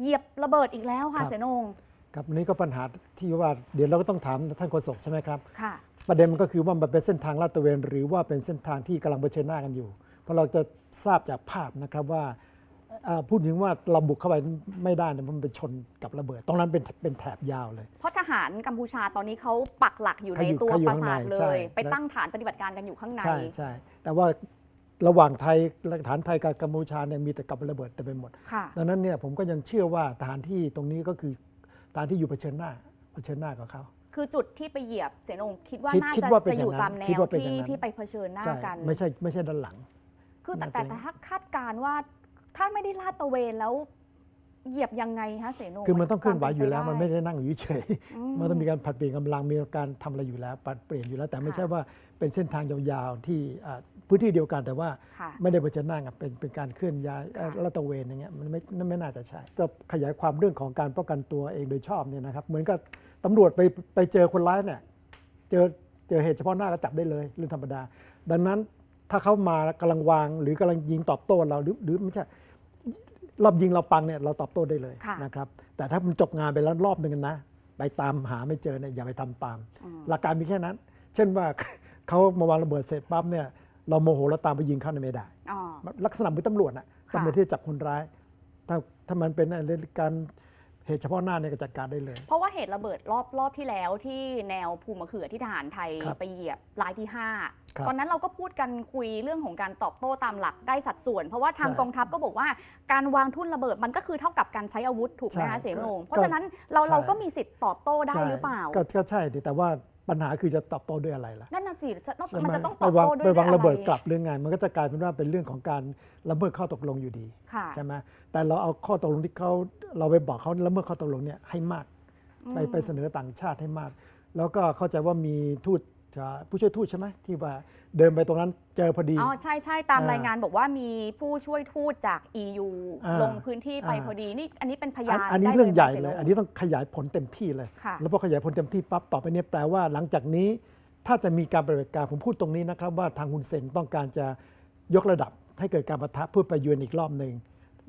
เหยียบระเบิดอีกแล้วค่ะครับ เสนงครับอันนี้ก็ปัญหาที่ว่าเดี๋ยวเราก็ต้องถามท่านโฆษกใช่ไหมครับ ค่ะ ประเด็นมันก็คือว่ามันเป็นเส้นทางลาดตระเวน หรือว่าเป็นเส้นทางที่กำลังเผชิญหน้ากันอยู่ เพราะเราจะทราบจากภาพนะครับว่าเอ่อพูดถึงว่าเราบุกเข้าไปไม่ได้เนี่ยมันไปชนกับระเบิด ตรงนั้นเป็นเป็นแถบยาวเลย เพราะทหารกัมพูชาตอนนี้เขาปักหลักอยู่ในเขาอยู่ตัวเขาอยู่ปราข้างสาในทเลใช่ ย ไปและตั้งฐานปฏิบัติการกันอยู่ข้างใน ใช่ใช่แต่ว่า ระหว่างไทยฐานไทยกับกัมพูชาเนี่ยมีแต่กับระเบิดเต็มไปหมดค่ะดังนั้นเนี่ยผมก็ยังเชื่อว่าฐานที่ตรงนี้ก็คือฐานที่อยู่เผชิญหน้าเผชิญหน้ากับเขาคือจุดที่ไปเหยียบเสนงคิดว่าคิดน่าคิดจะว่าเป็นจะอยู่อย่างนั้นตามแนคิดวว่าเป็นที่อย่างนั้นที่ไปเผชิญหน้าใช่กัน ไม่ใช่ไม่ใช่ด้านหลัง คือแต่น่าจะแต่แต่ถ้าคาดการณ์ว่าถ้าไม่ได้ลาดตระเวนแล้วเหยียบยังไงคะเสนงคือมันต้องเคลื่อนไหวอยู่แล้วคามันเป็ไม่ปได้นั่งอยู่เฉยๆมันต้องมีการผัดเปลี่ยนกำลังมีการทำอะไรอยู่แล้วปัดเปลี่ยนอยู่แล้ว แต่ไม่ค่ะใช่ว่าเป็นเส้นทางยาวๆที่อ่า พื้นที่เดียวกันแต่ว่าค่ะไม่ได้เผชิญหน้ากันเป็นเป็นการเคลื่อนย้ายเอ่อค่ะลาดตระเวนอย่างเงี้ยมันไม่นั่นไม่น่าจะใช่จะขยายความเรื่องของการป้องกันตัวเองโดยชอบเนี่ยนะครับ เหมือนกับตำรวจไปไปเจอคนร้ายเนี่ยเจอเจอเหตุเฉพาะหน้าก็จับได้เลยเรื่องธรรมดา ดังนั้นถ้าเขามากำลังวาง หรือกำลังยิงตอบโต้เราหรือหรือไม่ใช่รอบยิงเราปังเนี่ยเราตอบโต้ได้เลยค่ะ นะครับ แต่ถ้ามันจบงานไปแล้วรอบหนึ่งนะ ไปตามหาไม่เจอเนี่ยอย่าไปทำตาม หลักการมีแค่นั้น เช่นว่า เขามาวางระเบิดเสร็จปั๊บเนี่ย เราโมโหแล้วตามไปยิงเขาเนี่ยไม่ได้ อ๋อ ลักษณะเหมือนตำรวจนะค่ะ ตำรวจที่จะจับคนร้าย ถ้าถ้ามันเป็นเรื่องการเหตุเฉพาะหน้าเนี่ยก็จัดการได้เลย เพราะว่าเหตุระเบิดรอบรอบที่แล้วที่แนวภูมะเขือที่ทหารไทยครับไปเหยียบรายที่ ครับ5 ตอนนั้นเราก็พูดกันคุยเรื่องของการตอบโต้ตามหลักได้สัดส่วน เพราะว่าทางใช่กองทัพก็บอกว่าการวางทุ่นระเบิดมันก็คือเท่ากับการใช้อาวุธถูกไหมใช่คะเสียงโหนงก็เพราะฉะนั้นเราใช่ เราก็มีสิทธิ์ตอบโต้ได้ใช่หรือเปล่า ก็ก็ใช่ดิแต่ว่า ปัญหาคือจะตอบโต้ด้วยอะไรล่ะนั่นน่ะสิจะต้องใช่ไหมันจะต้องตไปอบวางโต้ด้วยไปวางอไระเบิดกลับเรื่องไงมันก็จะกลายเป็นว่าเป็นเรื่องของการละเมิดข้อตกลงอยู่ดีค่ะ ใช่ไหมแต่เราเอาข้อตกลงที่เขาเราไปบอกเขาละเมิดข้อตกลงเนี่ยให้มาก ไปไปเสนอต่างชาติให้มาก แล้วก็เข้าใจว่ามีทูต จะผู้ช่วยทูตใช่ไหมที่ว่าเดินไปตรงนั้นเจอพอดี อ๋อใช่ใช่ตามอ่ารายงานบอกว่ามีผู้ช่วยทูตจาก EU อ่าลงพื้นที่ไปอ่า พอดีนี่อันนี้เป็นพอัยานนอันนี้ได้เรื่องใหญ่ค่ะเลยสีอันนี้ต้องขยายผลเต็มที่เลย ค่ะ แล้วพอขยายผลเต็มที่ปั๊บต่อไปเนี้แปลว่าหลังจากนี้ ถ้าจะมีการปฏิบัติการผมพูดตรงนี้นะครับ ว่าทางคุณเซนต้องการจะยกระดับให้เกิดการประทะเพื่อไปยืนอีกรอบหนึ่ง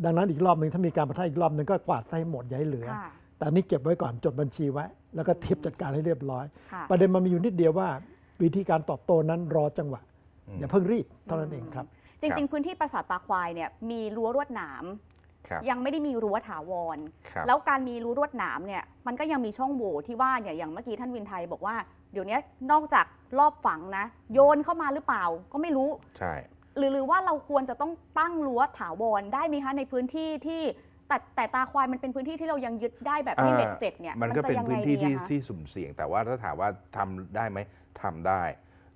ดังนั้นอีกรอบหนึ่งถ้ามีการประทะอีกรอบหนึ่งก็กวาดให้หมดอย่าให้เหลือ ค่ะ แต่อันนี้เก็บไว้ก่อนจดบัญชีไว้ แล้วก็เทียบจัดการให้เรียบร้อยค่ะประเด็นมันมีอยู่นิดเดียวว่า วิธีการตอบโต้นั้นรอจังหวะ อย่าเพิ่งรีบเท่านั้นเองครับ จริง ๆ พื้นที่ปราสาทตาควายเนี่ยมีรั้วลวดหนามครับยังไม่ได้มีรั้วถาวรครับแล้วการมีรั้วลวดหนามเนี่ยมันก็ยังมีช่องโหว่ที่ว่าเนี่ยอย่างเมื่อกี้ท่านวินไทยบอกว่าเดี๋ยวนี้นอกจากรอบฝังนะ โยนเข้ามาหรือเปล่าก็ไม่รู้ใช่หรือหรือว่าเราควรจะต้องตั้งรั้วถาวรได้ไหมคะในพื้นที่ที่ แต่แต่ตาควายมันเป็นพื้นที่ที่เรายังยึดได้แบบไม่เบ็ดเสร็จเนี่ยมันก็จะเป็นยังไงพื้นที่ดีที่อะคะที่สุ่มเสี่ยง แต่ว่าถ้าถามว่าทำได้ไหมทำได้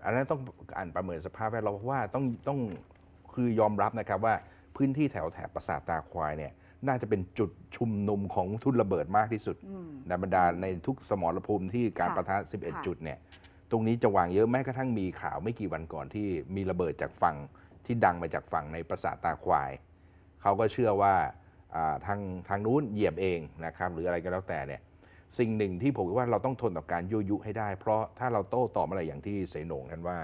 อันนั้นต้องอ่านประเมินสภาพแวดล้อมเพราะว่าต้องต้องคือยอมรับนะครับว่าพื้นที่แถวแถบปราสาทตาควายเนี่ยน่าจะเป็นจุดชุมนุมของทุนระเบิดมากที่สุดในบรรดาในทุกสมรภูมิที่การค่ะประทะค่ะ11 จุดเนี่ยตรงนี้จะวางเยอะแม้กระทั่งมีข่าวไม่กี่วันก่อนที่มีระเบิดจากฝั่งที่ดังมาจากฝั่งในปราสาทตาควาย เขาก็เชื่อว่าอ่า ทางทางนู้นเหยียบเองนะครับหรืออะไรก็แล้วแต่เนี่ยสิ่งหนึ่งที่ผมคิดว่าเราต้องทนต่อการยุยุให้ได้ เพราะถ้าเราโต้ตอบอะไรอย่างที่เสโหนงกันว่า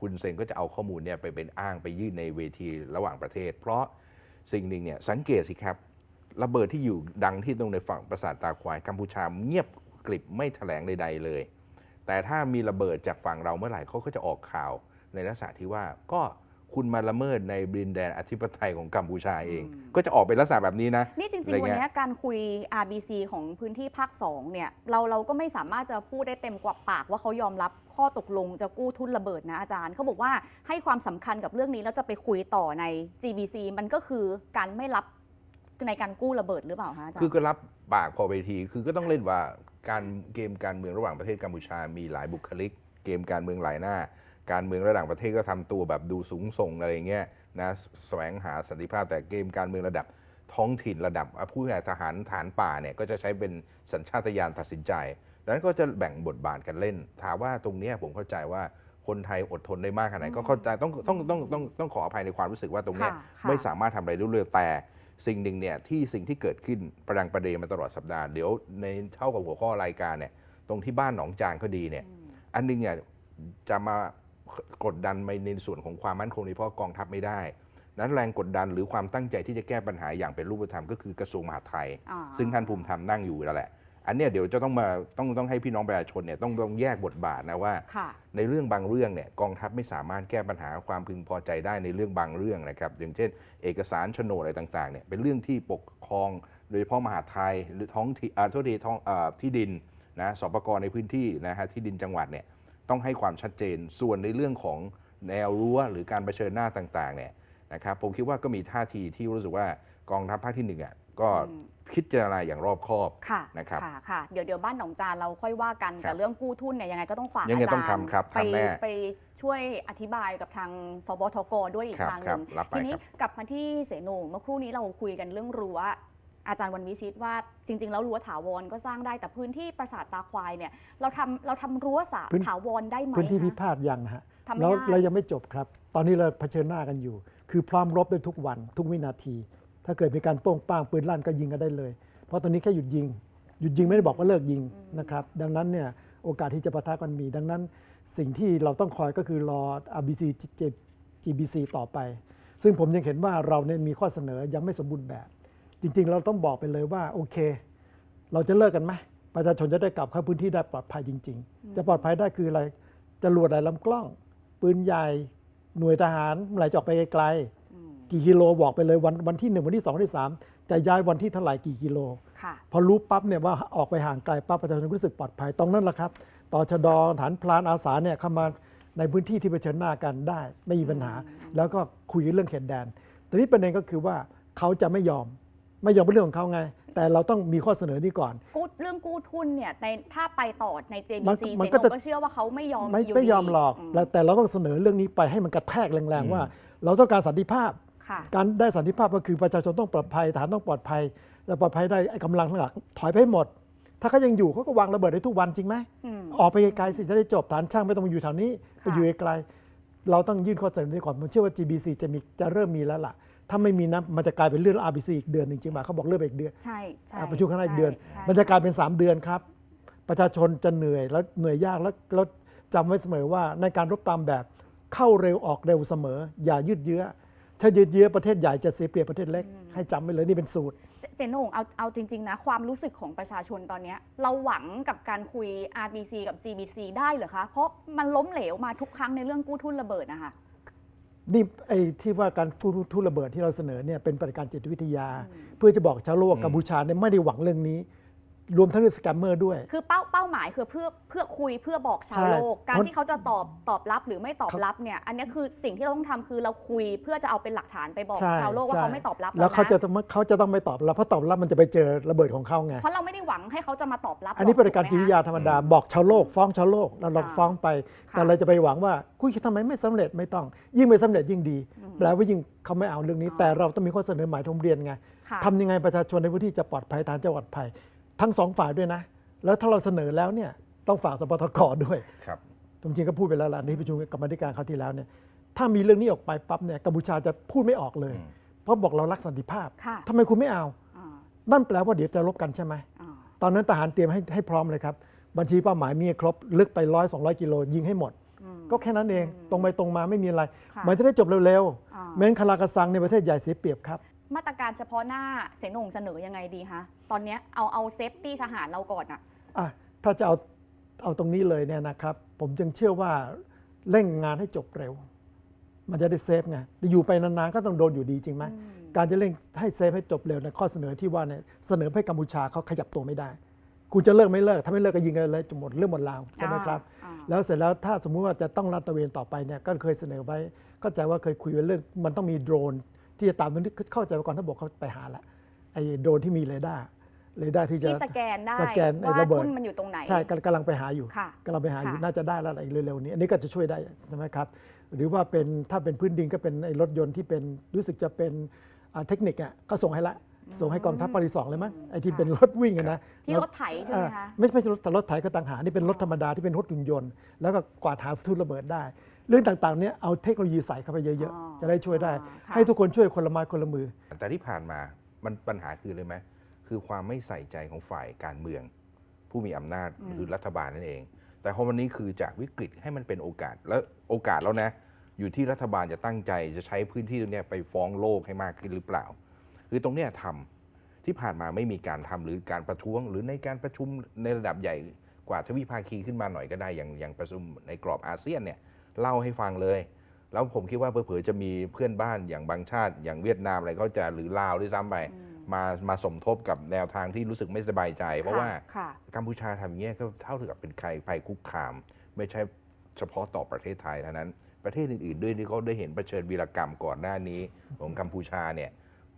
คุณเซนก็จะเอาข้อมูลเนี่ยไปเป็นอ้างไปยื่นในเวทีระหว่างประเทศ เพราะสิ่งหนึ่งเนี่ยสังเกตสิครับระเบิดที่อยู่ดังที่ตรงในฝั่งปราสาทตาควายกัมพูชาเงียบกริบไม่แถลงใดๆเลย แต่ถ้ามีระเบิดจากฝั่งเราเมื่อไหร่เขาก็จะออกข่าวในลักษณะที่ว่าก็ คุณมาละเมิดในบรินแดนอธิปไตยของกัมพูชาเอง ก็จะออกเป็นลักษณะแบบนี้นะ นี่จอะริงไรๆวันเงี้ยนี้การคุย RBC ของพื้นที่ภาค2เนี่ยเราเราก็ไม่สามารถจะพูดได้เต็มกว่าปากว่าเขายอมรับข้อตกลงจะกู้ทุนระเบิดนะอาจารย์เขาบอกว่าให้ความสำคัญกับเรื่องนี้แล้วจะไปคุยต่อใน GBC มันก็คือการไม่รับในการกู้ระเบิดหรือเปล่าคะอาจารคือย์ก็รับปากพอไปทีคือก็ต้องเล่นว่าการเกมการเมืองระหว่างประเทศกัมพูชามีหลายบุคลิก เกมการเมืองหลายหน้า การเมืองระหว่างประเทศก็ทำตัวแบบดูสูงส่งอะไรเงี้ยนะแสวงหาสันติภาพแต่เกมการเมืองระดับท้องถิ่นระดับอะผู้ใหญ่ทหารฐานป่าเนี่ยก็จะใช้เป็นสัญชาตญาณตัดสินใจดังนั้นก็จะแบ่งบทบาทกันเล่น ถามว่าตรงเนี้ยผมเข้าใจว่าคนไทยอดทนได้มากขนาดไหนก็เข้าใจต้องต้องต้องต้องต้องขออภัยในความรู้สึกว่าตรงเนี้ยค่ะค่ะไม่สามารถทำอะไรได้เลยแต่สิ่งหนึ่งเนี่ยที่สิ่งที่เกิดขึ้นประดังประเดมาตลอดสัปดาห์เดี๋ยวในเท่ากับหัวข้อรายการเนี่ยตรงที่บ้านหนองจานก็ดีเนี่ยอันนึงเนี่ยจะมา กดดันไปในส่วนของความมั่นคงในเพราะกองทัพไม่ได้ นั้นแรงกดดันหรือความตั้งใจที่จะแก้ปัญหาอย่างเป็นรูปธรรมก็คือกระทรวงมหาดไทยอ่าซึ่งท่านภูมิธรรมนั่งอยู่แล้วแหละ อันเนี้ยเดี๋ยวจะต้องมาต้องต้องให้พี่น้องประชาชนเนี่ยต้องต้องแยกบทบาทนะว่าค่ะในเรื่องบางเรื่องเนี่ยกองทัพไม่สามารถแก้ปัญหาความพึงพอใจได้ในเรื่องบางเรื่องนะครับอย่างเช่น เอกสารโฉนดอะไรต่างๆเนี่ยเป็นเรื่องที่ปกครองโดยเฉพาะมหาดไทยหรือท้องที่อ่าโทษทีท้องอ่าที่ดินนะสปกรในพื้นที่นะฮะที่ดินจังหวัดเนี่ย ต้องให้ความชัดเจน ส่วนในเรื่องของแนวรั้วหรือการเผชิญหน้าต่างๆเนี่ยนะครับผมคิดว่าก็มีท่าทีที่รู้สึกว่ากองทัพภาคที่หนึ่งอะก็พิจารณาอย่างรอบคอบค่ะนะครับค่ะค่ะเดี๋ยวเดี๋ยวบ้านหนองจานเราค่อยว่ากันครับแต่เรื่องกู้ทุนเนี่ยยังไงก็ต้องฝากยังไงอาจารย์ต้องทำครับไปทำแน่ไปช่วยอธิบายกับทางสบทกด้วยอีกครับทางหครันึ่บงรับไปทีนี้ครับกลับมาที่เสนูเมื่อครู่นี้เราคุยกันเรื่องรั้ว อาจารย์วันวิชิตว่าจริง ๆ แล้วรั้วถาวรก็สร้างได้แต่พื้นที่ปราสาทตาควายเนี่ยเราทำเราทำรั้วสาพื้นถาวรได้ไหมพื้นที่คะพิพาทยังนะฮะทำไม่แล้วได้ เรายังไม่จบครับ ตอนนี้เราเผชิญหน้ากันอยู่ คือพร้อมรบได้ทุกวันทุกวินาที ถ้าเกิดมีการโป้งป้างปืนลั่นก็ยิงกันได้เลย เพราะตอนนี้แค่หยุดยิง หยุดยิงไม่ได้บอกว่าเลิกยิงนะครับ ดังนั้นเนี่ยโอกาสที่จะปะทะกันมี ดังนั้นสิ่งที่เราต้องคอยก็คือรอ RBC GBC ต่อไป ซึ่งผมยังเห็นว่าเราเนี่ยมีข้อเสนอยังไม่สมบูรณ์แบบ จริง ๆ เราต้องบอกไปเลยว่าโอเค เราจะเลิกกันไหมประชาชนจะได้กลับเข้าพื้นที่ได้ปลอดภัยจริง ๆ จะปลอดภัยได้คืออะไรจรวดหลายลำกล้อง ปืนใหญ่ หน่วยทหารเมื่อไหร่จะออกไปไกลๆกี่กิโลบอกไปเลยวันวันที่หนึ่งวันที่สองวันที่สามจะย้ายวันที่เท่าไหร่กี่กิโลค่ะพอรู้ปั๊บเนี่ยว่าออกไปห่างไกลปั๊บประชาชนรู้สึกปลอดภัยตรงนั้นแหละครับต่อชดฐานพลานอาสาเนี่ยเข้ามาในพื้นที่ที่เผชิญหน้ากันได้ ไม่มีปัญหา แล้วก็คุยเรื่องเขตแดน แต่นี้ประเด็นก็คือว่าเขาจะไม่ยอม ไม่ยอมเป็นเรื่องของเขาไง แต่เราต้องมีข้อเสนอนี้ก่อน กู้เรื่องกู้ทุนเนี่ยในถ้าไปต่อใน มัน JBC มันเซก็โนจะก็เชื่อว่าเขาไม่ยอมไม่ยู่ไม่ยอมดีหรอกแล้วแต่เราต้องเสนอเรื่องนี้ไปให้มันกระแทกแรงๆว่า เราต้องการสันติภาพ ค่ะ การได้สันติภาพก็คือประชาชนต้องปลอดภัยทหารต้องปลอดภัยแต่ปลอดภัยได้ไอ้กำลังทั้งหลักถอยไปให้หมด ถ้าเขายังอยู่เขาก็วางระเบิดได้ทุกวันจริงไหมออกไปไกลๆสิจะได้จบฐานช่างไม่ต้องมาอยู่แถวนี้ไปอยู่ไกลๆเราต้องยื่นข้อเสนอนี้ก่อนผมเชื่อว่า GBC จะมีจะเริ่มมีแล้วล่ะ ถ้าไม่มีนะมันจะกลายเป็นเรื่อง RBC อีกเดือนหนึ่งจริงไหมเขาบอกเลื่อนไปอีกเดือนใช่ใช่อ่าประชุมคณะอีกเดือน ใช่มันจะกลายเป็น 3 เดือนครับ ประชาชนจะเหนื่อยแล้วเหนื่อยยากแล้วแล้วจำไว้เสมอว่าในการรบตามแบบเข้าเร็วออกเร็วเสมอ อย่ายืดเยื้อ ถ้ายืดเยื้อประเทศใหญ่จะเสียเปรียบประเทศเล็ก ให้จำไว้เลยนี่เป็นสูตร เสเซนโหนงเอาเอาจริง ๆ นะ ความรู้สึกของประชาชนตอนเนี้ยเราหวังกับการคุย RBC กับ GBC ได้เหรอคะ เพราะมันล้มเหลวมาทุกครั้งในเรื่องกู้ทุนระเบิดนะคะ นี่ไอ้ที่ว่าการกู้ทุนระเบิดที่เราเสนอเนี่ยเป็นปฏิการจิตวิทยา เพื่อจะบอกชาวโลกกัมพูชาเนี่ยไม่ได้หวังเรื่องนี้ รวมทั้งเรื่องสแกมเมอร์ด้วย คือเป้าเป้าหมายคือเพื่อเพื่อคุยเพื่อบอกชาวใช่โลก การเพราะที่เขาจะตอบตอบรับหรือไม่ตอบรับเนี่ยอันเนี้ยคือสิ่งที่เราต้องทำคือเราคุยเพื่อจะเอาเป็นหลักฐานไปบอกใช่ชาวโลกว่าใช่เขาไม่ตอบรับแล้วเขาจะนะต้องเขาจะต้องไม่ตอบรับเพราะตอบรับมันจะไปเจอระเบิดของเขาไงเพราะเราไม่ได้หวังให้เขาจะมาตอบรับ อันนี้หปฏิการจิตวิทยาถูกไหมคะธรรมดาบอกชาวโลก ฟ้องชาวโลกแล้วเราค่ะฟ้องไปค่ะแต่เราจะไปหวังว่าคุยทำไมไม่สำเร็จไม่ต้อง ยิ่งไม่สำเร็จยิ่งดีแปลว่ายิ่งเขาไม่เอาเรื่องนี้ แต่เราต้องมีข้อเสนอหมายทมเรียนไงค่ะทำยังไงประชาชนในพื้นที่จะปลอดภัยฐานจะปลอดภัย ทั้งสองฝ่ายด้วยนะ แล้วถ้าเราเสนอแล้วเนี่ยต้องฝากสปทกด้วยครับจริงๆก็พูดไปแล้วล่ะในที่ประชุมกรรมาธิการคราวที่แล้วเนี่ยถ้ามีเรื่องนี้ออกไปปั๊บเนี่ยกัมพูชาจะพูดไม่ออกเลย เพราะบอกเรารักสันติภาพค่ะทำไมคุณไม่เอาอ่านั่นแปลว่าเดี๋ยวจะรบกันใช่ไหมอ่าตอนนั้นทหารเตรียมให้ให้พร้อมเลยครับ บัญชีเป้าหมายมีครบลึกไปร้อยสองกิโลยิงให้หมด ก็แค่นั้นเองตรงไปตรงมาไม่มีอะไรค่ะมันจะได้จบเร็วอ่าๆเม้นคาราคาซังในประเทศใหญ่เสียเปรียบครับ มาตรการเฉพาะหน้าเสนโหนงเสนอยังไงดีคะตอนเนี้ยเอาเอาเซฟตี้ทหารเราก่อนอะอะถ้าจะเอาเอาตรงนี้เลยเนี่ยนะครับ ผมจึงเชื่อว่าเร่งงานให้จบเร็ว มันจะได้เซฟไงแต่อยู่ไปนานๆก็ต้องโดนอยู่ดีจริงไหมการจะเร่งให้เซฟให้จบเร็วในยข้อเสนอที่ว่าเนี่ยเสนอให้กัมพูชาเขาขยับตัวไม่ได้ คุณจะเลิกไม่เลิกถ้าไม่เลิกก็ยิงกันเลยจนหมดเรื่องหมดราวใช่ไหมครับ อ่าแล้วเสร็จแล้วถ้าสมมุติว่าจะต้องรัดตระเวนต่อไปเนี่ยก็เคยเสนอไว้เข้าใจว่าเคยคุยไว้เรื่องมันต้องมีโดรน ที่จะตามตรงนี้เข้าใจว่าก่อนถ้าบอกเขาไปหาละไอ้โดรนที่มีเรดาร์เรดาร์ที่จะที่สแกนได้สแกนไอ้ว่าระเบิดทุนมันอยู่ตรงไหนใช่กำกำลังไปหาอยู่ค่ะกำลังไปหาอยู่ค่ะน่าจะได้แล้วอะไรเร็วๆนี้ อันนี้ก็จะช่วยได้ใช่ไหมครับหรือว่าเป็นถ้าเป็นพื้นดินก็เป็นไอ้รถยนต์ที่เป็นรู้สึกจะเป็นอ่าเทคนิคอะก็ส่งให้ละ ส่งให้กองทัพปารีสองเลยมั้งไอ้ที่เป็นรถวิ่งอะนะที่แล้วรถไถใช่ไหมคะอ่าไม่ไม่ใช่รถแต่รถไถก็ต่างหากนี่เป็นรถธรรมดาที่เป็นรถยนต์ยนต์แล้วก็กวาดหาทุนระเบิดได้ เรื่องต่างๆเนี้ยเอาเทคโนโลยีใส่เข้าไปเยอะอ๋อๆจะได้ช่วยได้ค่ะให้ทุกคนช่วยคนละไม้คนละมือ แต่ที่ผ่านมามันปัญหาคือเลยไหมคือความไม่ใส่ใจของฝ่ายการเมือง ผู้มีอำนาจคือรัฐบาลนั่นเอง แต่พอวันนี้คือจากวิกฤตให้มันเป็นโอกาสแล้วโอกาสแล้วนะอยู่ที่รัฐบาลจะตั้งใจจะใช้พื้นที่ตรงเนี้ยไปฟ้องโลกให้มากขึ้นหรือเปล่า คือตรงเนี้ยทำที่ผ่านมาไม่มีการทำหรือการประท้วง หรือในการประชุมในระดับใหญ่กว่าทวิภาคีขึ้นมาหน่อยก็ได้อย่างอย่างประชุมในกรอบอาเซียนเนี่ยเล่าให้ฟังเลย แล้วผมคิดว่าเผลอๆจะมีเพื่อนบ้านอย่างบางชาติ อย่างเวียดนามอะไรเขาจะหรือลาวด้วยซ้ำไปมามาสมทบกับแนวทางที่รู้สึกไม่สบายใจ เพราะว่าค่ะกัมพูชาทำอย่างเงี้ยก็เท่ากับเป็นใครภัยคุกคาม ไม่ใช่เฉพาะต่อประเทศไทยเท่านั้น ประเทศอื่นๆ ด้วยที่เขาได้เห็นเผชิญวีรกรรมก่อนหน้านี้ของกัมพูชาเนี่ย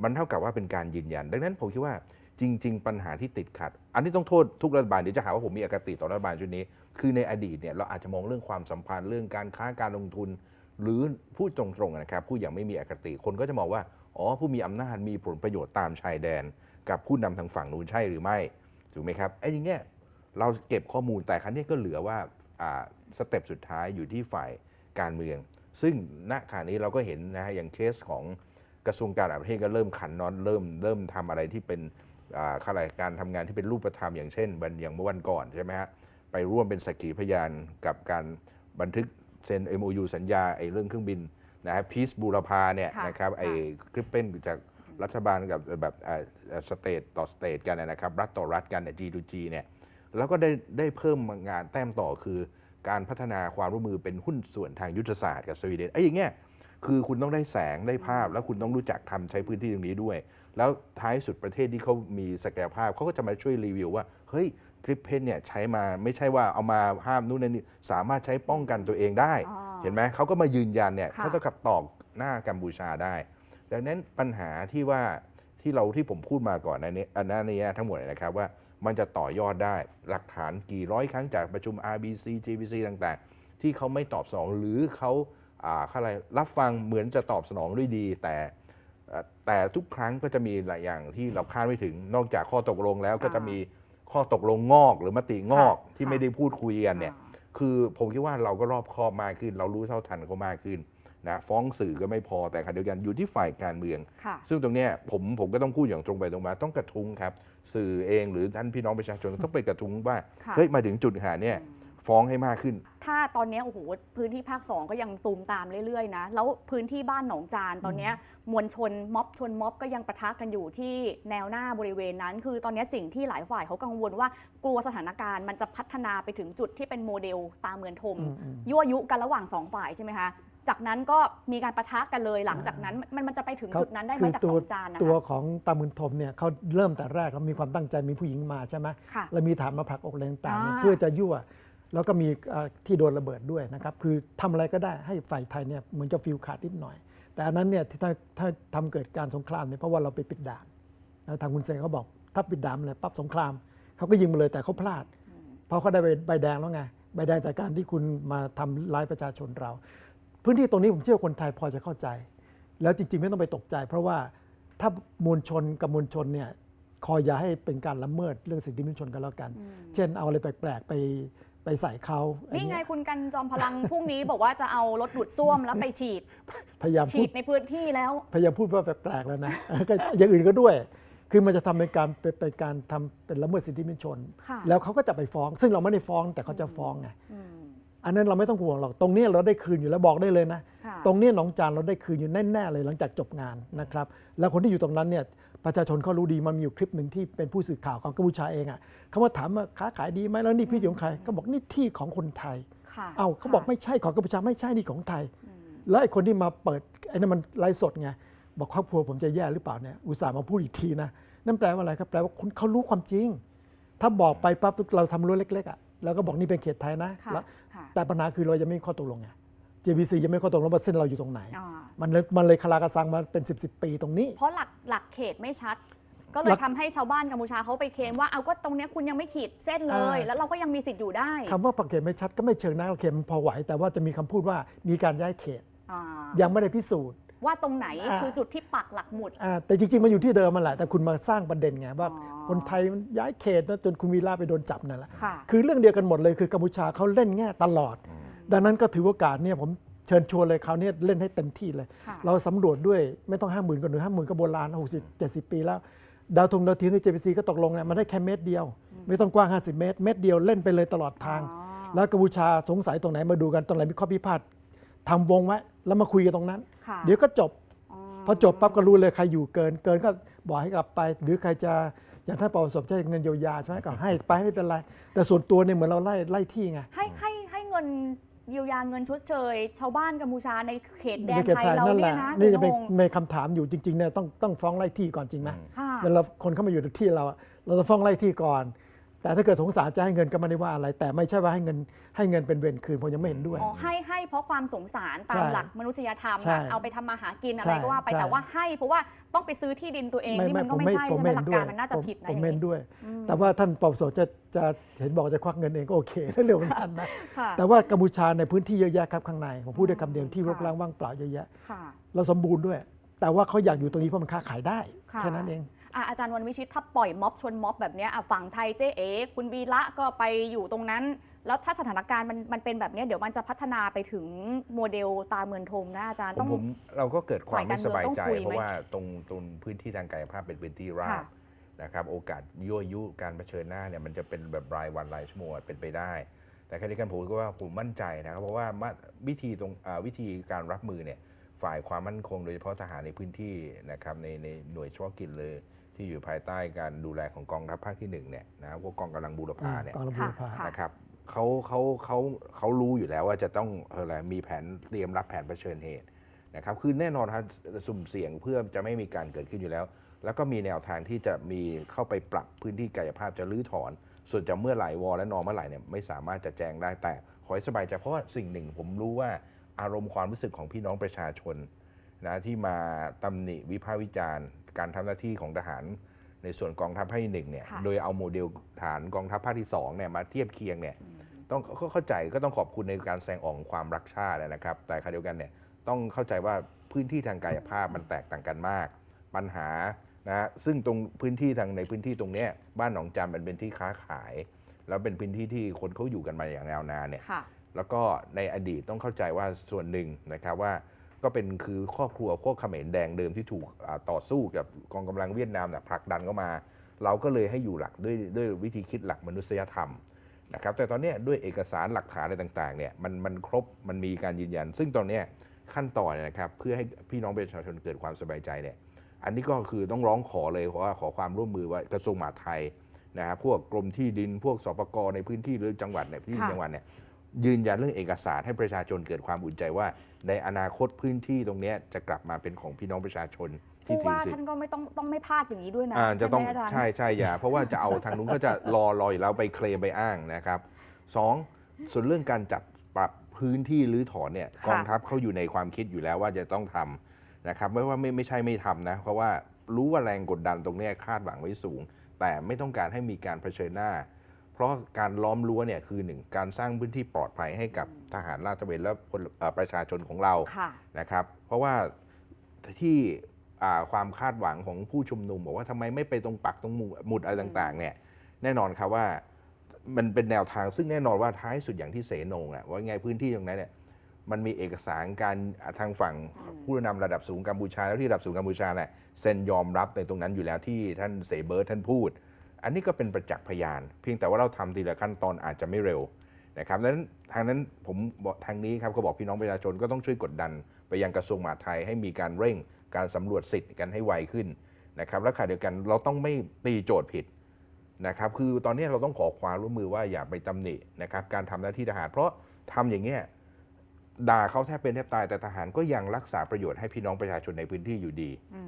มันเท่ากับว่าเป็นการยืนยัน ดังนั้นผมคิดว่าจริง ๆ ปัญหาที่ติดขัด อันนี้ต้องโทษทุกรัฐบาลเดี๋ยวจะหาว่าผมมีอคติต่อรัฐบาลชุดนี้ คือในอดีตเนี่ยเราอาจจะมองเรื่องความสัมพันธ์เรื่องการค้าการลงทุน หรือพูดตรงๆนะครับพูดอย่างไม่มีอคติคนก็จะมองว่าอ๋อผู้มีอำนาจมีผลประโยชน์ตามชายแดน กับผู้นำทางฝั่งนู้นใช่หรือไม่ถูกไหมครับไอ้ย่างเงี้ยเราเก็บข้อมูลแต่ครั้นี้ก็เหลือว่าอ่าสเต็ปสุดท้ายอยู่ที่ฝ่ายการเมือง ซึ่งณขณะนี้เราก็เห็นนะฮะอย่างเคสของ กระทรวงการต่างประเทศก็เริ่มขันน็อตเริ่มเริ่มทำอะไรที่เป็นอ่าข้าราชการทำงานที่เป็นรูปธรรมอย่างเช่นวันอย่างเมื่อวันก่อนใช่ไหมฮะไปร่วมเป็นสักขีพยานกับการบันทึกเซ็น MOU สัญญาไอ้เรื่องเครื่องบินนะฮะพีซบูรพาเนี่ยค่ะนะครับไอ้ค่ะคลิปเป็นจากรัฐบาลกับแบบสเตทต่อสเตทกันนะครับ รัฐต่อรัฐกัน G to G เนี่ยแล้วก็ได้ได้เพิ่มงานแต้มต่อคือ การพัฒนาความร่วมมือเป็นหุ้นส่วนทางยุทธศาสตร์กับสวีเดนไอ้อย่างเงี้ย คือคุณต้องได้แสงได้ภาพ แล้วคุณต้องรู้จักทำใช้พื้นที่ตรงนี้ด้วย แล้วท้ายสุดประเทศที่เขามีศักยภาพเขาก็จะมาช่วยรีวิวว่าเฮ้ยคลิปเพนเนี่ยใช้มาไม่ใช่ว่าเอามาห้ามนู่นนั่นนี่สามารถใช้ป้องกันตัวเองได้อ๋อเห็นไหมเขาก็มายืนยันเนี่ยค่ะเขาจะขับตอกหน้ากัมพูชาได้ ดังนั้นปัญหาที่ว่าที่เราที่ผมพูดมาก่อนในนี้อันนั้นนี้ทั้งหมดเลยนะครับว่ามันจะต่อยอดได้หลักฐานกี่ร้อยครั้งจากประชุม RBC GBC ต่างๆ ที่เขาไม่ตอบสนองหรือเขา อ่าอะไรรับฟังเหมือนจะตอบสนองด้วยดี แต่เอ่อแต่ทุกครั้งก็จะมีหลายอย่างที่เราคาดไม่ถึงนอกจากข้อตกลงแล้วก็จะมีข้อตกลงงอกหรือมติงอกค่ะที่ค่ะไม่ได้พูดคุยกันเนี่ยอ่าคือผมคิดว่าเราก็รอบคอบมากขึ้น เรารู้เท่าทันเขามากขึ้นนะฟ้องสื่อก็ไม่พอแต่ขณะเดียวกันอยู่ที่ฝ่ายการเมืองค่ะซึ่งตรงเนี้ยผมผมก็ต้องพูดอย่างตรงไปตรงมาต้องกระทุ้งครับ สื่อเองหรือท่านพี่น้องประชาชนต้องไปกระทุ้งว่าค่ะเฮ้ยมาถึงจุดหาเนี่ยฟ้องให้มากขึ้น ถ้าตอนเนี้ยโอ้โหพื้นที่ภาคสองก็ยังตูมตามเรื่อยๆนะแล้วพื้นที่บ้านหนองจานตอนเนี้ยมวลชนม็อบชนม็อบก็ยังประทะกันอยู่ที่แนวหน้าบริเวณนั้น คือตอนเนี้ยสิ่งที่หลายฝ่ายเขากังวลว่ากลัวสถานการณ์มันจะพัฒนาไปถึงจุดที่เป็นโมเดลตามเมือนทมอืมอืมยั่วยุกันระหว่างสองฝ่ายใช่ไหมคะจากนั้นก็มีการประทะกันเลยหลังจากนั้นมันมันจะไปถึงจุดนั้นได้ไหมคือจากตัหวนองจานนะตัวคะของตามุนทมเนี่ยเขาเริ่มแต่แรกแล้วมีความตั้งใจมีผู้หญิงมาใช่ไหมค่ะแล้วมีฐานมาผลักอกแรงต่างๆเนี่ยอ่าเพื่อจะยั่ว แล้วก็มีที่โดนระเบิดด้วยนะครับคือทำอะไรก็ได้ให้ฝ่ายไทยเนี่ยเหมือนจะฟิลขาดนิดหน่อย แต่อันนั้นเนี่ยถ้าถ้าทำเกิดการสงครามเนี่ยเพราะว่าเราไปปิดด่านทางคุณเซนเขาบอกถ้าปิดด่านเลยปั๊บสงครามเขาก็ยิงมาเลยแต่เขาพลาด เพราะเขาได้ใบแดงแล้วไงใบแดงจากการที่คุณมาทำร้ายประชาชนเรา พื้นที่ตรงนี้ผมเชื่อคนไทยพอจะเข้าใจ แล้วจริง ๆ ไม่ต้องไปตกใจ เพราะว่าถ้ามวลชนกับมวลชนเนี่ยคอยอย่าให้เป็นการละเมิดเรื่องสิทธิมนุษยชนกันแล้วกัน เช่นเอาอะไรแปลกๆไป ไปใส่เขาอันี่ไงเยคุณกันจอมพลังพรุ่งนี้บอกว่าจะเอารถดูดซ่วมแล้วไปฉีด พยายามฉีพูดดในพื้นที่แล้ว พยายามพูดว่าแปลกๆแล้วนะก็อย่างอื่นก็ด้วย คือมันจะทำเป็นการเป็นเป็นการทำเป็นละเมิดสิทธิมนุษยชนค่ะแล้วเขาก็จะไปฟ้อง ซึ่งเราไม่ได้ฟ้องแต่เขาจะฟ้องไงอันนั้นเราไม่ต้องห่วงหรอกตรงนี้เราได้คืนอยู่แล้วบอกได้เลยนะค่ะตรงนี้หนองจานเราได้คืนอยู่แน่ๆเลยหลังจากจบงานนะครับ แล้วคนที่อยู่ตรงนั้นเนี่ย ประชาชนเขารู้ดีมันมีอยู่คลิปหนึ่งที่เป็นผู้สื่อข่าวของกัมพูชาเองอะเขามาถามว่าค้าขายดีไหมแล้วนี่พี่ของใครเขาบอกนี่ที่ของคนไทย ค่ะเอ้าเขาบอกไม่ใช่ของกัมพูชาไม่ใช่นี่ของไทย แล้วไอ้คนที่มาเปิดไอ้นั่นมันไลฟ์สดไงบอกครอบครัวผมจะแย่หรือเปล่าเนี่ยอุตส่าห์มาพูดอีกทีนะนั่นแปลว่าอะไรครับแปลว่าคนเขารู้ความจริง ถ้าบอกไปปั๊บเราทำรั้วเล็กๆอะแล้วก็บอกนี่เป็นเขตไทยนะค่ะแล้วค่ะ แต่ปัญหาคือเรายังไม่มีข้อตกลงไง JBC ยังไม่มีข้อตกลงว่าเส้นเราอยู่ตรงไหน อ่ามันเลยมันเลยคลากระซังมาเป็น 10บสปีตรงนี้ เพราะหลักหลักเขตไม่ชัด ก็เลหลัยกทำให้ชาวบ้านกัมพูชาเขาไปเคลมว่าเอาก็ตรงเนี้ยคุณยังไม่ขีดเส้นเลย อ่า แล้วเราก็ยังมีสิทธิ์อยู่ได้คำว่าปักเขตไม่ชัดก็ไม่เชิงนะเขตมันพอไหว แต่ว่าจะมีคำพูดว่ามีการย้ายเขต อ่ายังไม่ได้พิสูจน์ ว่าตรงไหนอ่า คือจุดที่ปักหลักหมุด อ่าแต่จริง ๆ มันอยู่ที่เดิมมันแหละ แต่คุณมาสร้างประเด็นไงว่า อ๋อคนไทยมันย้ายเขตนะจนคุณวีระไปโดนจับนั่นแหละค่ะ คือเรื่องเดียวกันหมดเลยคือกัมพูชาเขาเล่นแง่ตลอด ดังนั้นก็ถือโอกาสเนี่ยผมเชิญชวนเลยคราวนี้เล่นให้เต็มที่เลยค่ะเราสำรวจด้วยไม่ต้องห้าหมื่นก็หนึ่งห้าหมื่นก็โบราณหกสิบเจ็ดสิบปีแล้ว ดาวธงดาวเทียมที่ JPC ก็ตกลงเนี่ยมันได้แค่เมตรเดียว ไม่ต้องกว้าง 50 เมตร เมตรเดียวเล่นไปเลยตลอดทาง แล้วกัมพูชาสงสัยตรงไหนมาดูกันตรงไหนมีข้อพิพาททำวงไว้แล้วมาคุยกันตรงนั้นค่ะเดี๋ยวก็จบอ๋อพอจบปั๊บก็รู้เลยใครอยู่เกินเกินก็บอกให้กลับไป หรือใครจะอย่างท่านปประสบใช้เงินเยียวยาใช่ไหมก็ให้ไปไม่เป็นไร แต่ส่วนตัวเนี่ยเหมือนเราไล่ไล่ที่ไงให้ให้ให้เงิน เยียวยาเงินชดเชย ชาวบ้านกัมพูชาในเขตแดนในเขตไทยไทยเรานั่นแหเนี่ยละนะนี่จะเป็นคุณธงในคำถามอยู่จริงๆเนี่ยต้องต้องฟ้องไล่ที่ก่อนจริงไหมค่ะ เวลาคนเข้ามาอยู่ในที่เราอะเราจะฟ้องไล่ที่ก่อน แต่ถ้าเกิดสงสารจะให้เงินก็ไม่ได้ว่าอะไร แต่ไม่ใช่ว่าให้เงินให้เงินเป็นเวรคืนผมยังไม่เห็นด้วย อ๋อให้ให้เพราะความสงสารตาใช่มหลักมนุษยธรรมใช่อะเอาไปทำมาหากินอะใช่ไรก็ว่าไปใช่ แต่ว่าให้เพราะว่าต้องไปซื้อที่ดินตัวเองนี่มันก็ผมไม่ไม่ใช่ผมใช่ไหมไม่หเห็ลันกด้วกายรมันน่าจะผมผิดนะผมอย่างไม่นี้เห็นด้วย แต่ว่าท่านปปสจะจะเห็นบอกจะควักเงินเองก็โอเคเรื่องของท่านนะค่ะ แต่ว่ากัมพูชาในพื้นที่เยอะแยะครับข้างในผมพูดด้วยคำเดียวที่รกค่ะร้างว่างเปล่าเยอะแยะ ค่ะ เราสมบูรณ์ด้วย แต่ว่าเขาอยากอยู่ตรงนี้เพราะมันค้าขายได้ค่ะ แค่นั้นเอง อะอาจารย์วันวิชิตถ้าปล่อยม็อบชนม็อบแบบเนี้ยอะฝั่งไทยเจ๊เอ๋คุณวีระก็ไปอยู่ตรงนั้น แล้วถ้าสถานการณ์มันมันเป็นแบบเนี้ยเดี๋ยวมันจะพัฒนาไปถึงโมเดลตาเมืองทมนะอาจารย์ผต้มอง ผมเราก็เกิดความไม่สบายใจ ฝ่ายการเมืองต้องคุยไหมเพราะว่าตรงตรงพื้นที่ทางกายภาพเป็นพื้นที่ราค่ะบนะครับโอกาสยั่วยุการเผชิญหน้าเนี่ยมันจะเป็นแบบรายวันรายชั่วโมงเป็นไปได้ แต่ขณะเดียวกันผมก็ว่าผมมั่นใจนะครับ เพราะว่ามาวิธีตรงอ่าวิธีการรับมือเนี่ยฝ่ายความมั่นคงโดยเฉพาะทหารในพื้นที่นะครับในในหน่วยเฉพาะกิจเลย ที่อยู่ภายใต้การดูแลของกองทัพภาคที่หนึ่งเนี่ยนะครับพวกกองกำลังบูรพาเนี่ยกองระบุรพา ค่ะ นะครับเขาเขาเขาเขารู้อยู่แล้วว่าจะต้องอะไรมีแผนเตรียมรับแผนเผชิญเหตุนะครับคือแน่นอนครับสุ่มเสี่ยงเพื่อจะไม่มีการเกิดขึ้นอยู่แล้ว แล้วก็มีแนวทางที่จะมีเข้าไปปรับพื้นที่กายภาพจะรื้อถอน ส่วนจะเมื่อไหร่วอและนอเมื่อไหร่เนี่ยไม่สามารถจะแจ้งได้แต่ ขอให้สบายใจเพราะว่าสิ่งหนึ่งผมรู้ว่าอารมณ์ความรู้สึกของพี่น้องประชาชนนะที่มาตำหนิวิพากษ์วิจารณ์ การทำหน้าที่ของทหารในส่วนกองทัพภาคที่หนึ่งเนี่ยค่ะโดยเอาโมเดลฐานกองทัพภาคที่สองเนี่ยมาเทียบเคียงเนี่ย ต้องก็เข้าใจก็ต้องขอบคุณในการแสดงออกของความรักชาตินะครับ แต่ขณะเดียวกันเนี่ยต้องเข้าใจว่าพื้นที่ทางกายภาพมันแตกต่างกันมาก ปัญหานะฮะซึ่งตรงพื้นที่ทางในพื้นที่ตรงเนี้ยบ้านหนองจำมันเป็นที่ค้าขาย แล้วเป็นพื้นที่ที่คนเขาอยู่กันมาอย่างยาวนานเนี่ยค่ะแล้วก็ในอดีตต้องเข้าใจว่าส่วนหนึ่งนะครับว่า ก็เป็นคือครอบครัวพวกเขมรแดงเดิมที่ถูกอ่าต่อสู้กับกองกำลังเวียดนามเนี่ยผลักดันเข้ามา เราก็เลยให้อยู่หลักด้วยด้วยวิธีคิดหลักมนุษยธรรมนะครับแต่ตอนเนี้ยด้วยเอกสารหลักฐานอะไรต่างๆเนี่ยมันมันครบมันมีการยืนยัน ซึ่งตอนเนี้ยขั้นตอนเนยนะครับเพื่อให้พี่น้องประชาชนเกิดความสบายใจเนี่ยอันนี้ก็คือต้องร้องขอเลยเพราะว่าขอความร่วมมือว่ากระทรวงมหาดไทยนะครับพวกกรมที่ดินพวกสปกในพื้นที่หรือจังหวัดในพื้นที่ค่ะจังหวัดเนี่ย ยืนยันเรื่องเอกสารให้ประชาชนเกิดความอุ่นใจว่า ในอนาคตพื้นที่ตรงเนี้ยจะกลับมาเป็นของพี่น้องประชาชนที่ผู้ถือว่าสิทท่านธิ์ก็ไม่ต้องต้องไม่พลาดอย่างนี้ด้วยนะอ่าจะต้องไหมาจารย์ ใช่ใช่อย่า เพราะว่าจะเอาทางนู้นก็จะรอรออยู่แล้วไปเคลมไปอ้างนะครับสองส่วนเรื่องการจัดปรับพื้นที่หรือถอนเนี่ยค่ะกองทัพเขาอยู่ในความคิดอยู่แล้วว่าจะต้องทำนะครับไม่ว่าไม่ไม่ใช่ไม่ทำนะ เพราะว่ารู้ว่าแรงกดดันตรงเนี้ยคาดหวังไว้สูง แต่ไม่ต้องการให้มีการเผชิญหน้า เพราะการล้อมรั้วเนี่ยคือหนึ่งการสร้างพื้นที่ปลอดภัยให้กับทหารราชตระเวนและพลเอ่อประชาชนของเราค่ะนะครับ เพราะว่าที่อ่าความคาดหวังของผู้ชุมนุมบอกว่าทำไมไม่ไปตรงปักตรงหมุดหมุดอะไรต่างๆเนี่ยแน่นอนครับว่ามันเป็นแนวทางซึ่งแน่นอนว่าท้ายสุดอย่างที่เสนงอะว่าไงพื้นที่ตรงนั้นเนี่ยมันมีเอกสารการอ่าทางฝั่งผู้นำระดับสูงกัมพูชาแล้วที่ระดับสูงกัมพูชาเนี่ยเซ็นยอมรับในตรงนั้นอยู่แล้วที่ท่านเสเบิร์ตท่านพูด อันนี้ก็เป็นประจักษ์พยาน เพียงแต่ว่าเราทำทีละขั้นตอนอาจจะไม่เร็วนะครับดังนั้นทางนั้นผมทางนี้ครับก็บอกพี่น้องประชาชนก็ต้องช่วยกดดัน ไปยังกระทรวงมหาดไทยให้มีการเร่งการสำรวจสิทธิ์กันให้ไวขึ้นนะครับและขณะเดียวกันเราต้องไม่ตีโจทย์ผิดนะครับคือตอนนี้เราต้องขอความร่วมมือว่าอย่าไปตำหนินะครับการทำหน้าที่ทหาร เพราะทำอย่างเงี้ยด่าเขาแทบเป็นแทบตายแต่ทหารก็ยังรักษาประโยชน์ให้พี่น้องประชาชนในพื้นที่อยู่ดี